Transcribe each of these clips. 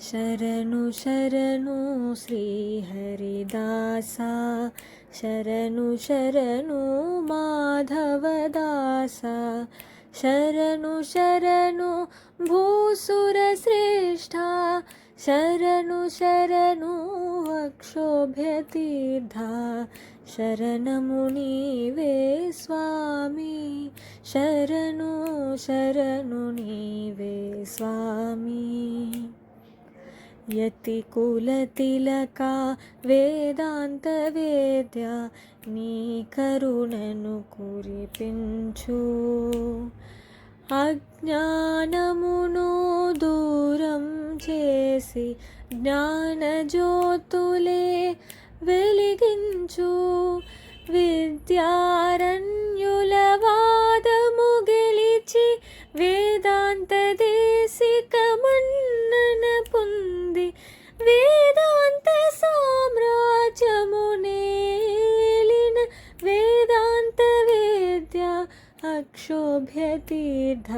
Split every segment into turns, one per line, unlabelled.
शरणु शरणु श्रीहरिदासा। शरणु शरणु माधवदासा। शरणु शरणु भूसुरश्रेष्ठा। शरणु शरणु अक्षोभ्यतीर्थ शरणमुनिवे स्वामी। शरणु శరణు నీవే స్వామి. యతి కులతిలక వేదాంత వేద్య నీ కరుణను కురిపించు. అజ్ఞానమును దూరం చేసి జ్ఞానజ్యోతులే వెలిగించు. విద్యారణ్య అక్షోభ్యతీర్థ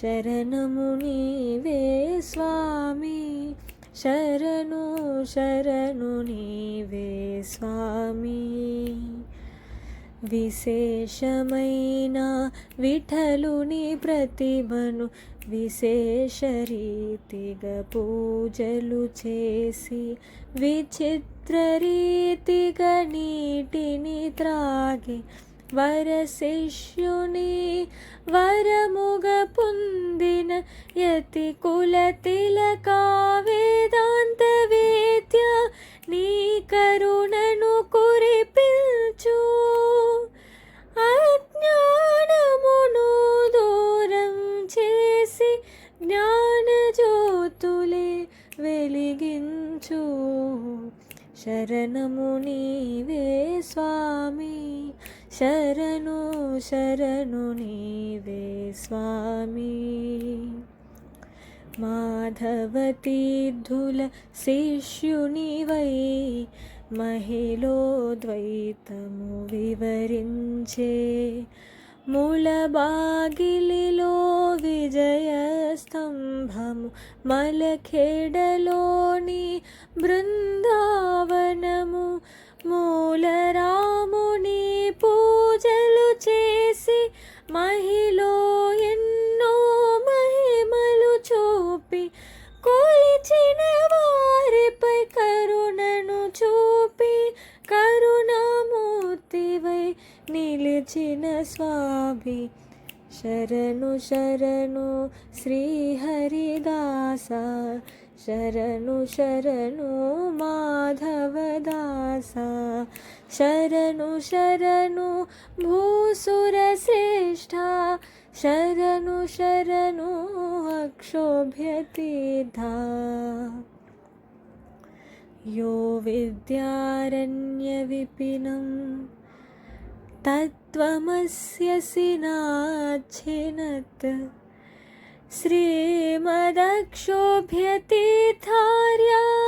శరణముని వే స్వామి. శరణు శరణుని వే స్వామి. విశేషమైన విఠలుని ప్రతిభను విశేష రీతిగా పూజలు చేసి విచిత్ర రీతిగా నీటిని త్రాగి వరశిష్యుని వరముగ పొందిన యతి కుల తిలకా వేదాంత వేద్య నీ కరుణను కురిపించు. అజ్ఞానమును దూరం చేసి జ్ఞాన జ్యోతులే వెలిగించు. శరణము నీవే స్వామి. శరణు శరణు నీవే స్వామి. మాధవతీర్థుల శిష్యునివై మహిళోద్వైతము వివరించే మూలబాగిలిలో విజయస్తంభము మలఖేడలోని బృంద చేసి మహిలో ఎన్నో మహిమలు చూపి కొలిచిన వారిపై కరుణను చూపి కరుణామూర్తివై నిలిచిన స్వామి. శరణు శరణు శ్రీహరిదాస. శరణు శరణు మాధవదాస. शरणु शरणु भूसुरश्रेष्ठा। शरणु शरणु धा यो विद्यारण्यविपिनं तत्त्वमस्य सिनाच्छिनत् श्रीमदक्षोभ्यतीर्थार्या